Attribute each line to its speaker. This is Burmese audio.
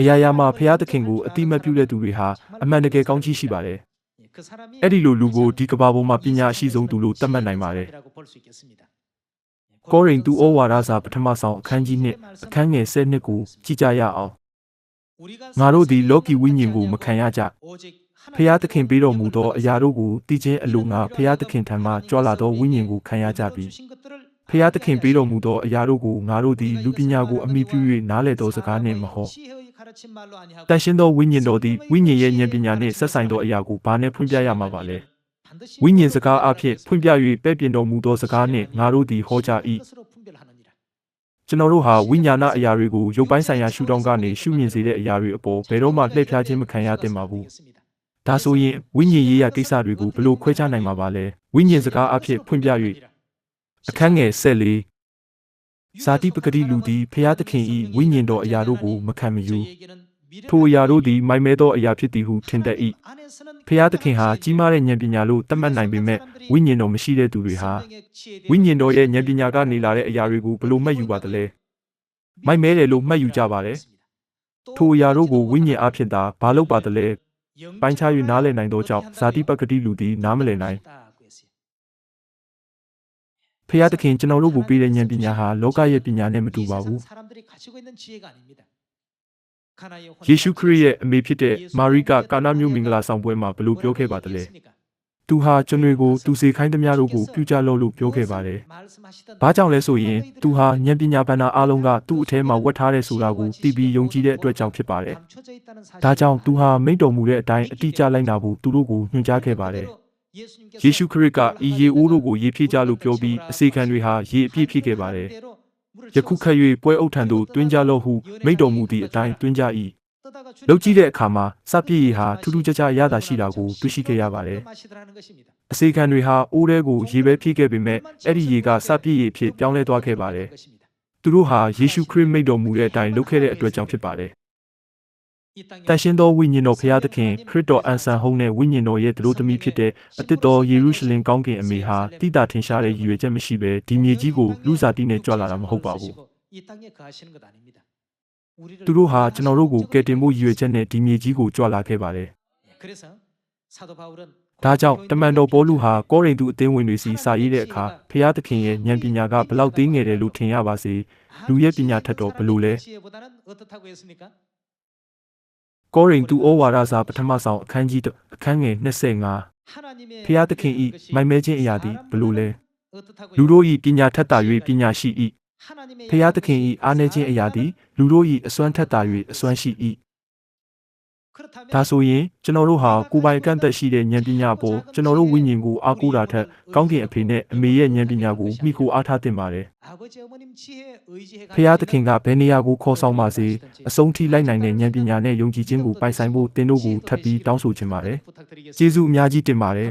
Speaker 1: အရာရာမှာဖျားသခင်ကိုအတိမတ်ပြုတဲ့သူတွေဟာအမှန်တကယ်ကောင်းကြီးရှိပါတယ်။အဲ့ဒီလိုလူကိုဒီကဘာပေါ်မှာပညာအရှိဆုံးသူလို့သတ်မှတ်နိုင်ပါတယ်။ကောရိန္သုဩဝါဒစာပထမဆောင်အခန်းကြီး1အခန်းငယ်7နှစ်ကိုကြည့်ကြရအောင်။ငါတို့သည်လောကီဝိညာဉ်ကိုမခံရကြ။ဖျားသခင်ပေးတော်မူသောအရာတို့ကိုတည်ခြင်းအလိုငါဖျားသခင်ထံမှကြွလာသောဝိညာဉ်ကိုခံရကြပြီ။ဖျားသခင်ပေးတော်မူသောအရာတို့ကိုငါတို့သည်လူပညာကိုအမိပြု၍နားလည်သောစကားနှင့်မဟု တ်တန်ရှင်းသောဝိညာဉ်တော်သည်ဝိညာဉ်ရဲ့ဉာဏ်ပညာနှင့်ဆက်ဆိုင်သောအရာကိုဘာနဲ့ဖွင့်ပြရမှာပါလဲဝိညာဉ်စကားအဖြစ်ဖွင့်ပြ၍ပဲ့ပြင်တော်မူသောစကားနှင့်ငါတို့သည်ဟောကြား၏ကျွန်တော်တို့ဟာဝိညာဏအရာတွေကိုရုပ်ပိုင်းဆိုင်ရာရှုထောင့်ကနေရှုမြင်စေတဲ့အရာတွေအပေါ်ဘယ်တော့မှလှည့်ဖျားခြင်းမခံရသင့်ပါဘူးဒါဆိုရင်ဝိညာဉ်ရေးရာကိစ္စတွေကိုဘယ်လိုခွဲခြားနိုင်မှာပါလဲဝိညာဉ်စကားအဖြစ်ဖွင့်ပြ၍အခန်းငယ်၁၄ ဇာတိပဂတိလူသည်ဖျားသခင်၏ဝိညာဉ်တော်အရာတို့ကိုမခံမယူထိုအရာတို့သည်မိုက်မဲသောအရာဖြစ်သည်ဟုထင်တတ်၏ဖျားသခင်ဟာကြီးမားတဲ့ဉာဏ်ပညာလို့သတ်မှတ်နိုင်ပေမဲ့ဝိညာဉ်တော်မရှိတဲ့သူတွေဟာဝိညာဉ်တော်ရဲ့ဉာဏ်ပညာကနေလာတဲ့အရာတွေကိုဘယ်လိုမှတ်ယူပါသလဲမိုက်မဲတယ်လို့မှတ်ယူကြပါတယ်ထိုအရာတို့ကိုဝိညာဉ်အဖြစ်သာဘာလို့ပါသလဲပိုင်းခြား၍နားလည်နိုင်သောကြောင့်ဇာတိပဂတိလူသည်နားမလည်နိုင် ဖျားသခင်ကျွန်တော်တို့ကိုပေးတဲ့ဉာဏ်ပညာဟာလောကရဲ့ပညာနဲ့မတူပါဘူးယေရှုခရစ်ရဲ့အမေဖြစ်တဲ့မာရိကကာနာမျိုးမင်္ဂလာဆောင်ပွဲမှာဘလို့ပြောခဲ့ပါသလဲ။သူဟာကျွန်တွေကိုသူစေခိုင်းသမျှတို့ကိုပြုကြလို့လို့ပြောခဲ့ပါတယ်။ဘာကြောင့်လဲဆိုရင်သူဟာဉာဏ်ပညာဗန္နာအလုံးကသူ့အထဲမှာဝတ်ထားတဲ့ဆိုတာကိုသိပြီးယုံကြည်တဲ့အတွက်ကြောင့်ဖြစ်ပါတယ်။ဒါကြောင့်သူဟာမိန့်တော်မူတဲ့အတိုင်းအတိအကျလိုက်နာဖို့သူတို့ကိုညွှန်ကြားခဲ့ပါတယ်။ ယေရှုခရစ်ကဤရေအိုးတို့ကိုရေဖြည့်ကြလို့ပြောပြီးအစေခံတွေဟာရေအပြည့်ဖြည့်ခဲ့ပါတယ်။ယခုခတ်၍ပွဲအုပ်ထံသို့တွင်းကြလို့ဟုမိန့်တော်မူသည့်အတိုင်းတွင်းကြ၏။လောက်ကြည့်တဲ့အခါမှာစပြည့်ရည်ဟာထူးထူးခြားခြားရတာရှိတာကိုတွေ့ရှိခဲ့ရပါတယ်။အစေခံတွေဟာအိုးထဲကိုရေပဲဖြည့်ခဲ့ပေမဲ့အဲ့ဒီရေကစပြည့်ရည်ဖြစ်ပြောင်းလဲသွားခဲ့ပါတယ်။သူတို့ဟာယေရှုခရစ်မိန့်တော်မူတဲ့အတိုင်းလုပ်ခဲ့တဲ့အတွက်ကြောင့်ဖြစ်ပါတယ်။ တန်ရှင်းသောဝိညာဉ်တော်ဖရာသခင်ခရစ်တော်အန်ဆန်ဟုံးနဲ့ဝိညာဉ်တော်ရဲ့ဒလိုသမီးဖြစ်တဲ့အတစ်တော်ယေရုရှလင်ကောင်းကင်အမေဟာတိတာထင်ရှားတဲ့ရည်ရွယ်ချက်မရှိဘဲဒီမြေကြီးကိုလူစားတိနဲ့ကြွလာတာမဟုတ်ပါဘူး။သူတို့ဟာကျွန်တော်တို့ကိုကယ်တင်ဖို့ရည်ရွယ်ချက်နဲ့ဒီမြေကြီးကိုကြွလာခဲ့ပါတယ်။ဒါကြောင့်တမန်တော်ပေါလုဟာကောရိန္သုအသင်းဝင်တွေစီစာရေးတဲ့အခါဖျားသခင်ရဲ့ဉာဏ်ပညာကဘလောက်သေးငယ်တယ်လို့ထင်ရပါစေ။လူရဲ့ပညာထက်တော့ဘလို့လဲ။ ကောရိန္သုဩဝါဒစာပထမဆောင်အခန်းကြီးတစ်အခန်းငယ်25ဖျားသခင်ဤမိုင်မဲခြင်းအရာသည်ဘလို့လဲ။လူတို့ဤပညာထက်သာ၍ပညာရှိ၏။ဖျားသခင်ဤအားနည်းခြင်းအရာသည်လူတို့ဤအစွမ်းထက်သာ၍အစွမ်းရှိ၏ ဒါဆိုရင်ကျွန်တော်တို့ဟာကိုယ်ပိုင်ကန့်သက်ရှိတဲ့ဉာဏ်ပညာပေါ်ကျွန်တော်တို့ဝိညာဉ်ကိုအားကိုးတာထက်ကောင်းကင်အဖေနဲ့အမေရဲ့ဉာဏ်ပညာကိုမိခိုအားထားတင်ပါတယ်ဖျားသခင်ကဘယ်နေရာကိုခေါ်ဆောင်ပါစေအဆုံးထိလိုက်နိုင်တဲ့ဉာဏ်ပညာနဲ့ယုံကြည်ခြင်းကိုပိုင်ဆိုင်ဖို့သင်တို့ကိုထပ်ပြီးတောင်းဆိုချင်ပါတယ်ကျေးဇူးအများကြီးတင်ပါတယ်